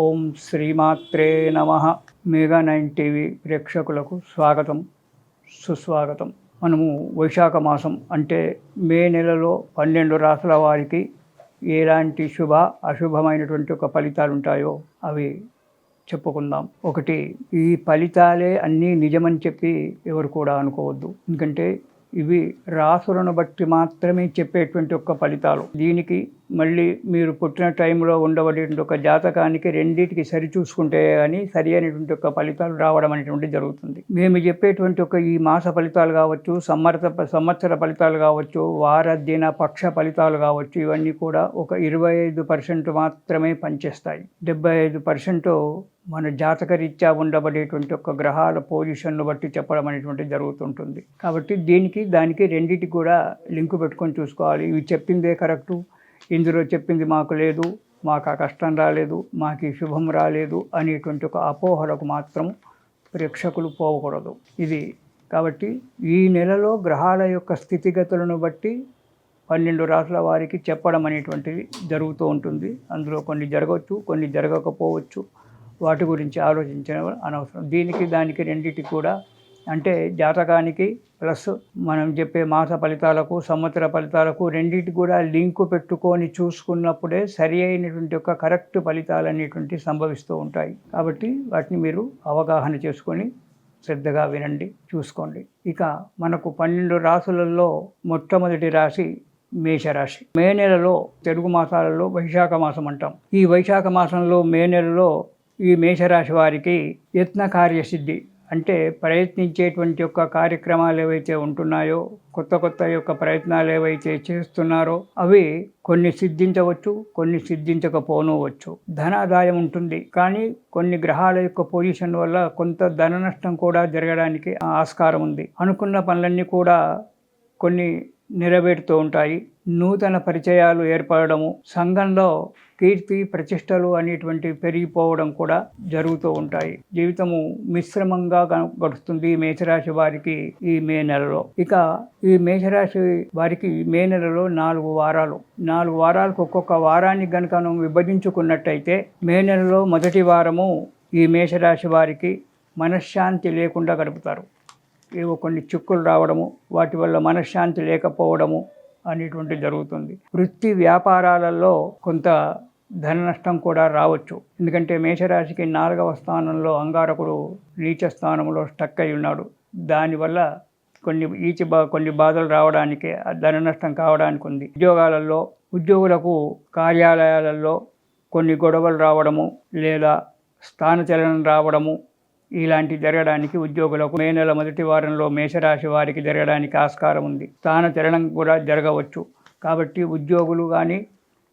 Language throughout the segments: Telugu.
ఓం శ్రీమాత్రే నమ. మెగా నైన్ టీవీ ప్రేక్షకులకు స్వాగతం సుస్వాగతం. మనము వైశాఖ మాసం అంటే మే నెలలో పన్నెండు రాసుల వారికి ఎలాంటి శుభ అశుభమైనటువంటి ఒక ఫలితాలు ఉంటాయో అవి చెప్పుకుందాం. ఒకటి ఈ ఫలితాలే అన్నీ నిజమని చెప్పి ఎవరు కూడా అనుకోవద్దు. ఎందుకంటే ఇవి రాసులను బట్టి మాత్రమే చెప్పేటువంటి ఒక ఫలితాలు. దీనికి మళ్ళీ మీరు పుట్టిన టైంలో ఉండబడేటువంటి ఒక జాతకానికి రెండింటికి సరిచూసుకుంటే అని సరి అయినటువంటి ఒక ఫలితాలు రావడం అనేటువంటి జరుగుతుంది. మేము చెప్పేటువంటి ఒక ఈ మాస ఫలితాలు కావచ్చు సంవత్సర సంవత్సర ఫలితాలు కావచ్చు వార దిన పక్ష ఫలితాలు కావచ్చు ఇవన్నీ కూడా ఒక ఇరవై ఐదు పర్సెంట్ మాత్రమే పనిచేస్తాయి. డెబ్బై ఐదు పర్సెంట్ మన జాతకరీత్యా ఉండబడేటువంటి ఒక గ్రహాల పొజిషన్ను బట్టి చెప్పడం అనేటువంటి జరుగుతుంటుంది. కాబట్టి దీనికి దానికి రెండింటికి కూడా లింకు పెట్టుకొని చూసుకోవాలి. ఇవి చెప్పిందే కరెక్టు. ఇందులో చెప్పింది మాకు లేదు మాకు ఆ కష్టం రాలేదు మాకు ఈ శుభం రాలేదు అనేటువంటి ఒక అపోహలకు మాత్రం ప్రేక్షకులు పోకూడదు. ఇది కాబట్టి ఈ నెలలో గ్రహాల యొక్క స్థితిగతులను బట్టి పన్నెండు రాసుల వారికి చెప్పడం అనేటువంటిది జరుగుతూ ఉంటుంది. అందులో కొన్ని జరగవచ్చు కొన్ని జరగకపోవచ్చు. వాటి గురించి ఆలోచించడం అనవసరం. దీనికి దానికి రెండింటికి కూడా అంటే జాతకానికి ప్లస్ మనం చెప్పే మాస ఫలితాలకు సంవత్సర ఫలితాలకు రెండింటి కూడా లింకు పెట్టుకొని చూసుకున్నప్పుడే సరి అయినటువంటి యొక్క కరెక్ట్ ఫలితాలు అనేటువంటి సంభవిస్తూ ఉంటాయి. కాబట్టి వాటిని మీరు అవగాహన చేసుకొని శ్రద్ధగా వినండి చూసుకోండి. ఇక మనకు పన్నెండు రాసులలో మొట్టమొదటి రాశి మేషరాశి. మే నెలలో తెలుగు మాసాలలో వైశాఖ మాసం అంటాం. ఈ వైశాఖ మాసంలో మే నెలలో ఈ మేషరాశి వారికి యత్న కార్యసిద్ధి అంటే ప్రయత్నించేటువంటి యొక్క కార్యక్రమాలు ఏవైతే ఉంటున్నాయో కొత్త కొత్త యొక్క ప్రయత్నాలు ఏవైతే చేస్తున్నారో అవి కొన్ని సిద్ధించవచ్చు కొన్ని సిద్ధించకపోనవచ్చు. ధనాదాయం ఉంటుంది. కానీ కొన్ని గ్రహాల యొక్క పొజిషన్ వల్ల కొంత ధన నష్టం కూడా జరగడానికి ఆస్కారం ఉంది. అనుకున్న పనులన్నీ కూడా కొన్ని నెరవేరుతూ ఉంటాయి. నూతన పరిచయాలు ఏర్పడము సంఘంలో కీర్తి ప్రతిష్టలు అనేటువంటి పెరిగిపోవడం కూడా జరుగుతూ ఉంటాయి. జీవితము మిశ్రమంగా గడుస్తుంది మేషరాశి వారికి ఈ మే నెలలో. ఇక ఈ మేషరాశి వారికి మే నెలలో నాలుగు వారాలు. నాలుగు వారాలకు ఒక్కొక్క వారాన్ని గనుక విభజించుకున్నట్టయితే మే నెలలో మొదటి వారము ఈ మేషరాశి వారికి మనశ్శాంతి లేకుండా గడుపుతారు. ఏవో కొన్ని చిక్కులు రావడము వాటి వల్ల మనశ్శాంతి లేకపోవడము అనేటువంటి జరుగుతుంది. వృత్తి వ్యాపారాలలో కొంత ధన నష్టం కూడా రావచ్చు. ఎందుకంటే మేషరాశికి నాలుగవ స్థానంలో అంగారకుడు నీచ స్థానంలో స్టక్ అయి ఉన్నాడు. దానివల్ల కొన్ని ఈచి బా కొన్ని బాధలు రావడానికి ధన నష్టం కావడానికి ఉంది. ఉద్యోగాలలో ఉద్యోగులకు కార్యాలయాలలో కొన్ని గొడవలు రావడము లేదా స్థానచలనం రావడము ఇలాంటి జరగడానికి ఉద్యోగులకు మే నెల మొదటి వారంలో మేషరాశి వారికి జరగడానికి ఆస్కారం ఉంది. స్థాన చలనం కూడా జరగవచ్చు. కాబట్టి ఉద్యోగులు కానీ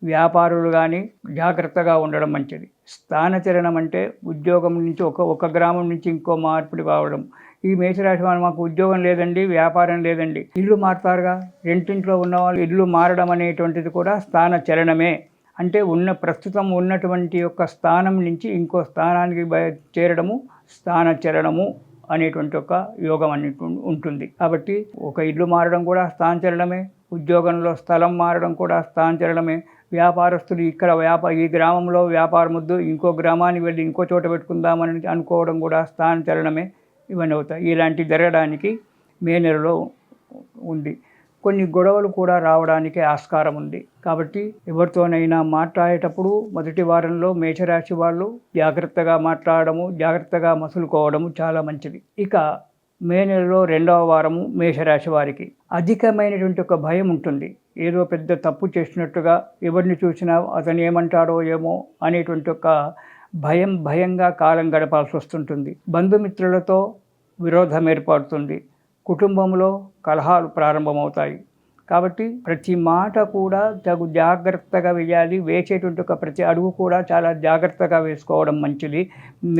వ్యాపారులు కానీ జాగ్రత్తగా ఉండడం మంచిది. స్థానచలనం అంటే ఉద్యోగం నుంచి ఒక ఒక గ్రామం నుంచి ఇంకో మార్పిడి కావడం. ఈ మేషరాశి వాళ్ళు మాకు ఉద్యోగం లేదండి వ్యాపారం లేదండి. ఇల్లు మారుతారుగా. రెంటింట్లో ఉన్న వాళ్ళు ఇల్లు మారడం అనేటువంటిది కూడా స్థాన చలనమే. అంటే ఉన్న ప్రస్తుతం ఉన్నటువంటి యొక్క స్థానం నుంచి ఇంకో స్థానానికి చేరడము స్థాన అనేటువంటి ఒక యోగం అనేటు ఉంటుంది. కాబట్టి ఒక ఇల్లు మారడం కూడా స్థానచలనమే ఉద్యోగంలో స్థలం మారడం కూడా స్థానచలనమే వ్యాపారస్తులు ఇక్కడ వ్యాపార ఈ గ్రామంలో వ్యాపారం వద్దు ఇంకో గ్రామానికి వెళ్ళి ఇంకో చోట పెట్టుకుందామని అనుకోవడం కూడా స్థానచలనమే ఇవన్నీ అవుతాయి. ఇలాంటివి జరగడానికి మే నెలలో ఉంది. కొన్ని గొడవలు కూడా రావడానికి ఆస్కారం ఉంది. కాబట్టి ఎవరితోనైనా మాట్లాడేటప్పుడు మొదటి వారంలో మేషరాశి వాళ్ళు జాగ్రత్తగా మాట్లాడము జాగ్రత్తగా మసులుకోవడము చాలా మంచిది. ఇక మే నెలలో రెండవ వారము మేషరాశి వారికి. అధికమైనటువంటి ఒక భయం ఉంటుంది. ఏదో పెద్ద తప్పు చేసినట్టుగా ఎవరిని చూసినా అతను ఏమంటాడో ఏమో అనేటువంటి ఒక భయం భయంగా కాలం గడపాల్సి వస్తుంటుంది. బంధుమిత్రులతో విరోధం ఏర్పడుతుంది. కుటుంబంలో కలహాలు ప్రారంభమవుతాయి. కాబట్టి ప్రతి మాట కూడా తగు జాగ్రత్తగా వేయాలి. వేసేటువంటి ఒక ప్రతి అడుగు కూడా చాలా జాగ్రత్తగా వేసుకోవడం మంచిది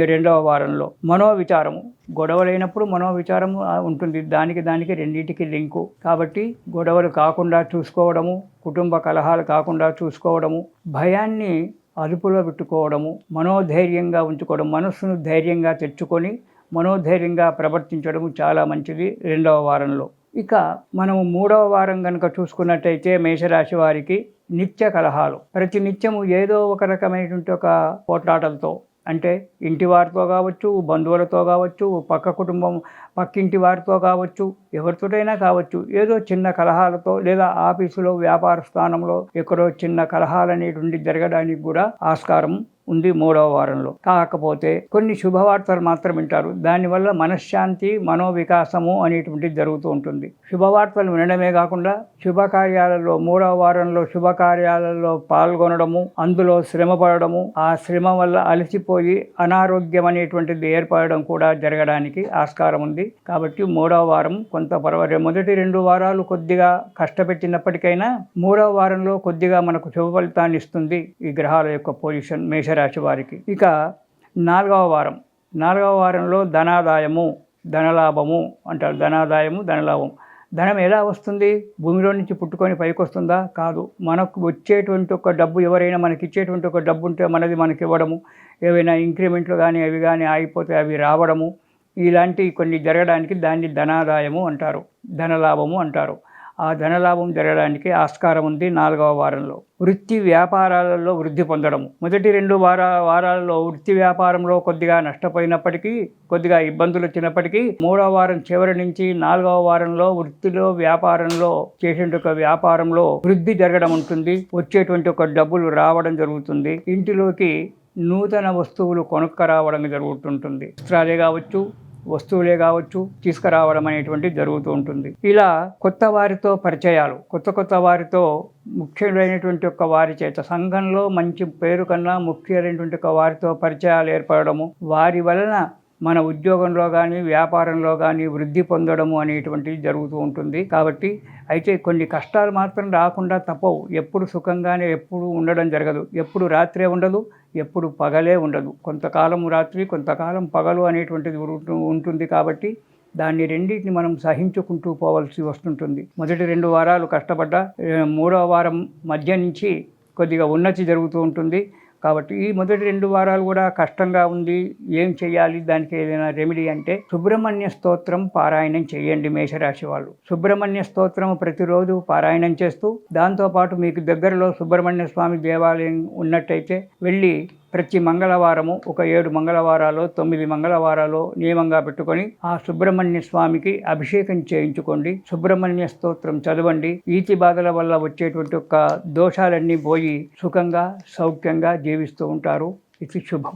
రెండవ వారంలో. మనోవిచారము. గొడవలైనప్పుడు మనోవిచారము ఉంటుంది. దానికి దానికి రెండింటికి లింకు. కాబట్టి గొడవలు కాకుండా చూసుకోవడము కుటుంబ కలహాలు కాకుండా చూసుకోవడము భయాన్ని అదుపులో పెట్టుకోవడము మనోధైర్యంగా ఉంచుకోవడం మనస్సును ధైర్యంగా తెచ్చుకొని మనోధైర్యంగా ప్రవర్తించడం చాలా మంచిది రెండవ వారంలో. ఇక మనం మూడవ వారం కనుక చూసుకున్నట్టయితే మేషరాశి వారికి నిత్య కలహాలు. ప్రతి నిత్యము ఏదో ఒక రకమైనటువంటి ఒక పోట్లాటలతో అంటే ఇంటి వారితో కావచ్చు బంధువులతో కావచ్చు పక్క కుటుంబం పక్కింటి వారితో కావచ్చు ఎవరితోటైనా కావచ్చు ఏదో చిన్న కలహాలతో లేదా ఆఫీసులో వ్యాపార స్థానంలో ఎక్కడో చిన్న కలహాలు అనేటువంటి జరగడానికి కూడా ఆస్కారం ఉంది మూడవ వారంలో. కాకపోతే కొన్ని శుభవార్తలు మాత్రం వింటారు. దానివల్ల మనశ్శాంతి మనోవికాసము అనేటువంటిది జరుగుతూ ఉంటుంది. శుభవార్తలు వినడమే కాకుండా శుభకార్యాలలో మూడవ వారంలో శుభకార్యాలలో పాల్గొనడము అందులో శ్రమ పడడము ఆ శ్రమ వల్ల అలసిపోయి అనారోగ్యం అనేటువంటిది ఏర్పడడం కూడా జరగడానికి ఆస్కారం ఉంది. కాబట్టి మూడవ వారం కొంత పర్వాలేదు. మొదటి రెండు వారాలు కొద్దిగా కష్టపెట్టినప్పటికైనా మూడవ వారంలో కొద్దిగా మనకు శుభ ఫలితాన్ని ఇస్తుంది ఈ గ్రహాల యొక్క పొజిషన్ మేషరాశి వారికి. ఇక నాలుగవ వారం. నాలుగవ వారంలో ధనాదాయము ధనలాభము అంటారు. ధనాదాయము ధనలాభం. ధనం ఎలా వస్తుంది? భూమిలో నుంచి పుట్టుకొని పైకి వస్తుందా? కాదు. మనకు వచ్చేటువంటి ఒక డబ్బు ఎవరైనా మనకి ఇచ్చేటువంటి ఒక డబ్బు ఉంటే మనది మనకి ఇవ్వడము. ఏవైనా ఇంక్రిమెంట్లు కానీ అవి కానీ ఆగిపోతే అవి రావడము. ఇలాంటి కొన్ని జరగడానికి దాన్ని ధనాదాయము అంటారు. ధనలాభము అంటారు. ఆ ధనలాభం జరగడానికి ఆస్కారం ఉంది నాలుగవ వారంలో. వృత్తి వ్యాపారాలలో వృద్ధి పొందడము. మొదటి రెండు వార వారాలలో వృత్తి వ్యాపారంలో కొద్దిగా నష్టపోయినప్పటికీ కొద్దిగా ఇబ్బందులు వచ్చినప్పటికీ మూడవ వారం చివరి నుంచి నాలుగవ వారంలో వృత్తిలో వ్యాపారంలో చేసేటువంటి ఒక వ్యాపారంలో వృద్ధి జరగడం ఉంటుంది. వచ్చేటువంటి ఒక డబ్బులు రావడం జరుగుతుంది. ఇంటిలోకి నూతన వస్తువులు కొనుక్క రావడం జరుగుతుంటుంది. వస్త్రాలే కావచ్చు వస్తువులే కావచ్చు తీసుకురావడం అనేటువంటి జరుగుతూ ఉంటుంది. ఇలా కొత్త వారితో పరిచయాలు కొత్త కొత్త వారితో ముఖ్యమైనటువంటి ఒక వారి చేత సంఘంలో మంచి పేరు కన్నా ముఖ్యమైనటువంటి ఒక వారితో పరిచయాలు ఏర్పడము వారి వలన మన ఉద్యోగంలో కానీ వ్యాపారంలో కానీ వృద్ధి పొందడము అనేటువంటిది జరుగుతూ ఉంటుంది. కాబట్టి అయితే కొన్ని కష్టాలు మాత్రం రాకుండా తప్పవు. ఎప్పుడు సుఖంగానే ఎప్పుడు ఉండడం జరగదు. ఎప్పుడు రాత్రే ఉండదు ఎప్పుడు పగలే ఉండదు. కొంతకాలం రాత్రి కొంతకాలం పగలు అనేటువంటిది ఉంటుంది కాబట్టి దాన్ని రెండింటిని మనం సహించుకుంటూ పోవాల్సి వస్తుంటుంది. మొదటి రెండు వారాలు కష్టపడ్డా మూడవ వారం మధ్య నుంచి కొద్దిగా ఉన్నతి జరుగుతూ ఉంటుంది. కాబట్టి ఈ మొదటి రెండు వారాలు కూడా కష్టంగా ఉంది ఏం చేయాలి దానికి ఏదైనా రెమెడీ అంటే సుబ్రహ్మణ్య స్తోత్రం పారాయణం చేయండి మేషరాశి వాళ్ళు. సుబ్రహ్మణ్య స్తోత్రం ప్రతిరోజు పారాయణం చేస్తూ దాంతోపాటు మీకు దగ్గరలో సుబ్రహ్మణ్య స్వామి దేవాలయం ఉన్నట్టయితే వెళ్ళి ప్రతి మంగళవారము ఒక ఏడు మంగళవారాలు తొమ్మిది మంగళవారాలు నియమంగా పెట్టుకొని ఆ సుబ్రహ్మణ్య స్వామికి అభిషేకం చేయించుకోండి. సుబ్రహ్మణ్య స్తోత్రం చదవండి. ఈతి బాధల వల్ల వచ్చేటువంటి ఒక దోషాలన్నీ పోయి సుఖంగా సౌఖ్యంగా జీవిస్తూ ఉంటారు. ఇది శుభం.